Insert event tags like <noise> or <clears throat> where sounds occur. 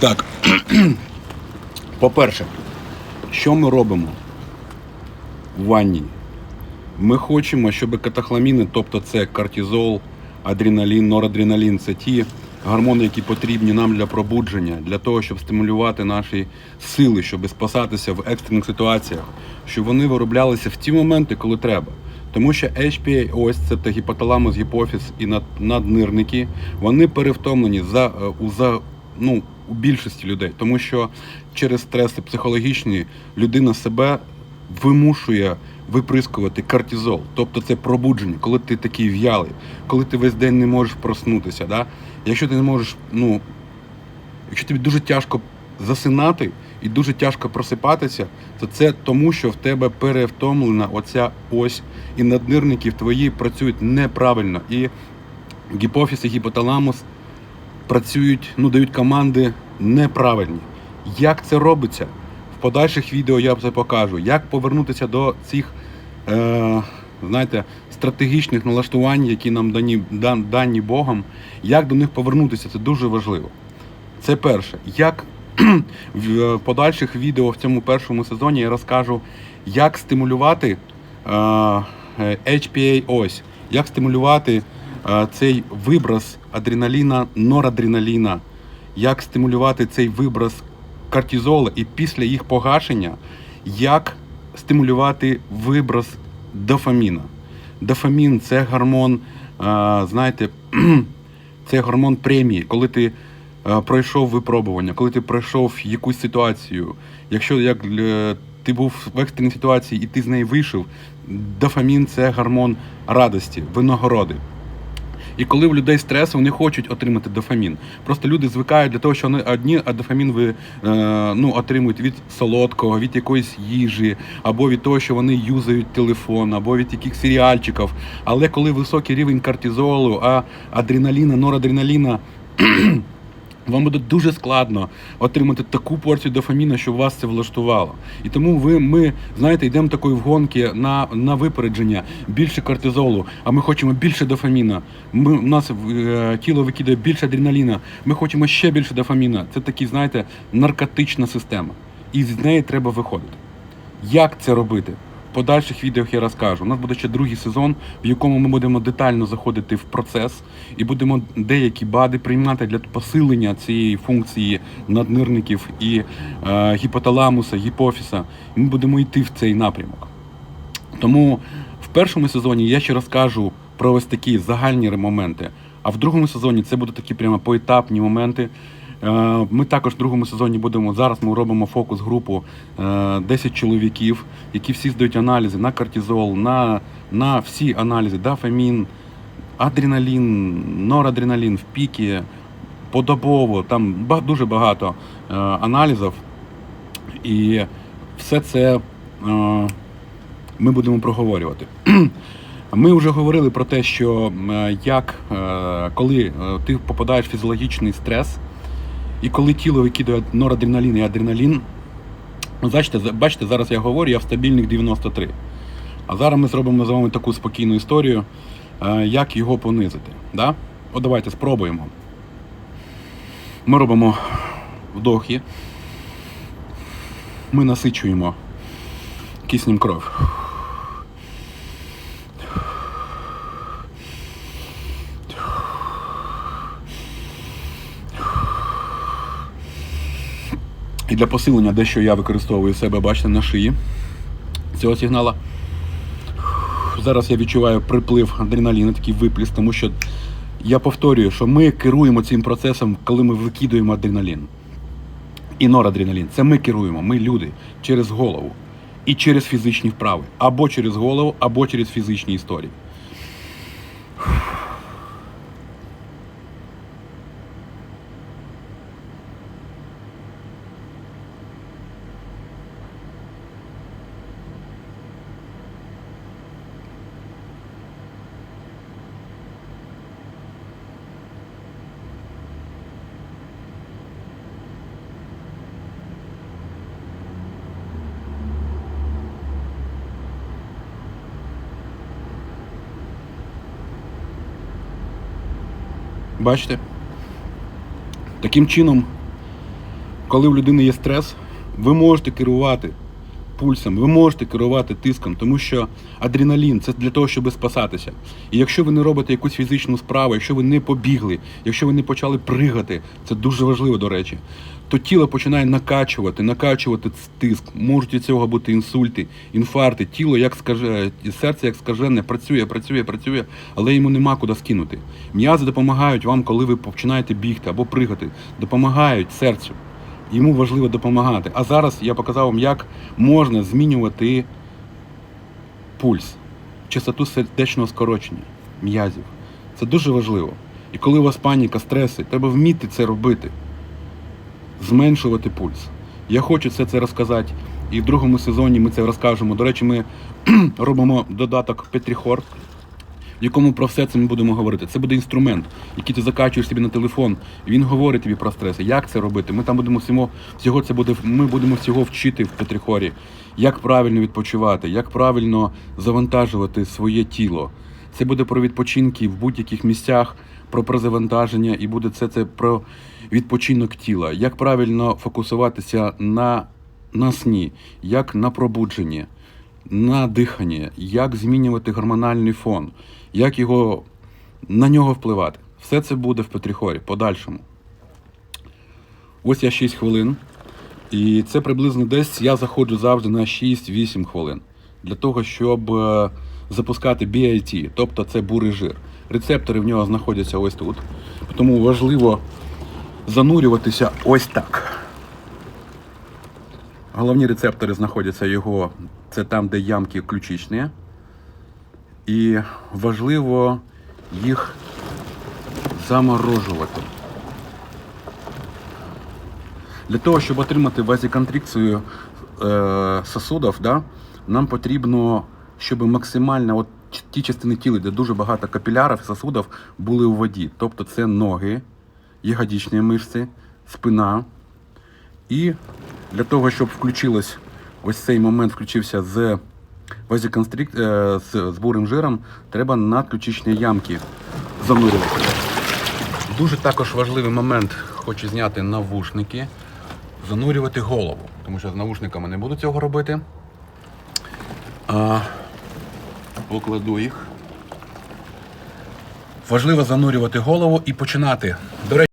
так, <clears throat> по-перше, що ми робимо в ванні? Ми хочемо, щоб катахламіни, тобто це кортизол, адреналін, норадреналін, це ті гормони, які потрібні нам для пробудження, для того, щоб стимулювати наші сили, щоб спасатися в екстрених ситуаціях, щоб вони вироблялися в ті моменти, коли треба. Тому що HPA, ось це та гіпоталамус, гіпофіз і над- наднирники, вони перевтомлені за, е, за, ну, у більшості людей, тому що через стреси психологічні людина себе вимушує виприскувати кортизол, тобто це пробудження, коли ти такий в'ялий, коли ти весь день не можеш проснутися. Да? Якщо ти не можеш, ну, якщо тобі дуже тяжко засинати і дуже тяжко просипатися, то це тому, що в тебе перевтомлена оця ось, і наднирники твої працюють неправильно. І гіпофіз і гіпоталамус працюють, ну, дають команди неправильні. Як це робиться? В подальших відео я це покажу. Як повернутися до цих, е, знаєте, стратегічних налаштувань, які нам дані, дан- дані Богом, як до них повернутися, це дуже важливо. Це перше. Як <clears throat> в е, подальших відео в цьому першому сезоні я розкажу, як стимулювати е, HPA ось, як стимулювати е, цей виброс адреналіна, норадреналіна, як стимулювати цей виброс кортизолу і після їх погашення, як стимулювати виброс дофаміна. Дофамін це гормон, знаєте, <clears throat> це гормон премії, коли ти пройшов випробування, коли ти пройшов якусь ситуацію. Якщо як ти був в екстреній ситуації і ти з неї вийшов, дофамін це гормон радості, винагороди. І коли в людей стрес, вони хочуть отримати дофамін. Просто люди звикають для того, що вони одні, а дофамін ви е, ну, отримують від солодкого, від якоїсь їжі, або від того, що вони юзають телефон, або від яких серіальчиків. Але коли високий рівень кортизолу, а адреналіна, норадреналіна. Вам буде дуже складно отримати таку порцію дофаміну, щоб вас це влаштувало. І тому ви, ми, знаєте, йдемо такої вгонки на, на випередження, більше кортизолу, а ми хочемо більше дофаміна. Ми, у нас е, тіло викидає більше адреналіна, ми хочемо ще більше дофаміна. Це такий, знаєте, наркотична система. І з неї треба виходити. Як це робити? Подальших відео я розкажу. У нас буде ще другий сезон, в якому ми будемо детально заходити в процес і будемо деякі бади приймати для посилення цієї функції наднирників і е, гіпоталамуса, гіпофіса. Ми будемо йти в цей напрямок. Тому в першому сезоні я ще розкажу про ось такі загальні моменти. А в другому сезоні це будуть такі прямо поетапні моменти. Е, Ми також в другому сезоні будемо зараз. Ми робимо фокус-групу е, 10 чоловіків, які всі здають аналізи на кортизол, на, на всі аналізи, дофамін, адреналін, норадреналін в піки, подобово. Там дуже багато е, аналізів. І все це е, ми будемо проговорювати. <clears throat> Ми вже говорили про те, що е, як е, коли е, ти попадаєш в фізіологічний стрес, і коли тіло викидає норадреналін і адреналін, ну, бачите, бачите, зараз я говорю, я в стабільних 93. А зараз ми зробимо з вами таку спокійну історію, е, як його понизити. Да? От давайте спробуємо. Ми робимо вдохи, ми насичуємо киснем кров. Для посилення дещо я використовую себе, бачите, на шиї цього сигнала. Зараз я відчуваю приплив адреналіну, такий випліс, тому що я повторюю, що ми керуємо цим процесом, коли ми викидуємо адреналін. І норадреналін. Це ми керуємо, ми люди через голову і через фізичні вправи. Або через голову, або через фізичні історії. Бачите? Таким чином коли в людини є стрес, ви можете керувати пульсом, ви можете керувати тиском, тому що адреналін це для того, щоб спасатися. І якщо ви не робите якусь фізичну справу, якщо ви не побігли, якщо ви не почали пригати, це дуже важливо, до речі, то тіло починає накачувати, накачувати тиск. Можуть від цього бути інсульти, інфаркти. Тіло, як скаже, серце, як скажене, працює, працює, працює, але йому нема куди скинути. М'язи допомагають вам, коли ви починаєте бігти або пригати, допомагають серцю. Йому важливо допомагати. А зараз я показав вам, як можна змінювати пульс, частоту сердечного скорочення м'язів. Це дуже важливо. І коли у вас паніка, стреси, треба вміти це робити, зменшувати пульс. Я хочу все це розказати. І в другому сезоні ми це розкажемо. До речі, ми <clears throat> робимо додаток Петріхор, якому про все це ми будемо говорити. Це буде інструмент, який ти закачуєш собі на телефон. Він говорить тобі про стреси. Як це робити? Ми там будемо всього, всього це буде. Ми будемо всього вчити в Петріхорі, як правильно відпочивати, як правильно завантажувати своє тіло. Це буде про відпочинки в будь-яких місцях, про перезавантаження, і буде це, це про відпочинок тіла, як правильно фокусуватися на, на сні, як на пробудженні на дихання, як змінювати гормональний фон, як його на нього впливати. Все це буде в Петріхорі, подальшому. Ось я 6 хвилин. І це приблизно десь я заходжу завжди на 6-8 хвилин для того, щоб е, запускати BIT, тобто це бурий жир. Рецептори в нього знаходяться ось тут. Тому важливо занурюватися ось так. Головні рецептори знаходяться його, це там, де ямки ключичні. І важливо їх заморожувати. Для того, щоб отримати вазіконтрикцію е, сосудів, да, нам потрібно, щоб максимально от ті частини тіла, де дуже багато капілярів, сосудів, були у воді. Тобто це ноги, ягодичні мишці, спина. І для того, щоб включилось ось цей момент включився з вазіконстрик... е, з бурим жиром, треба надключичні ямки занурювати. Дуже також важливий момент, хочу зняти навушники, занурювати голову, тому що з навушниками не буду цього робити. А, покладу їх. Важливо занурювати голову і починати. До речі,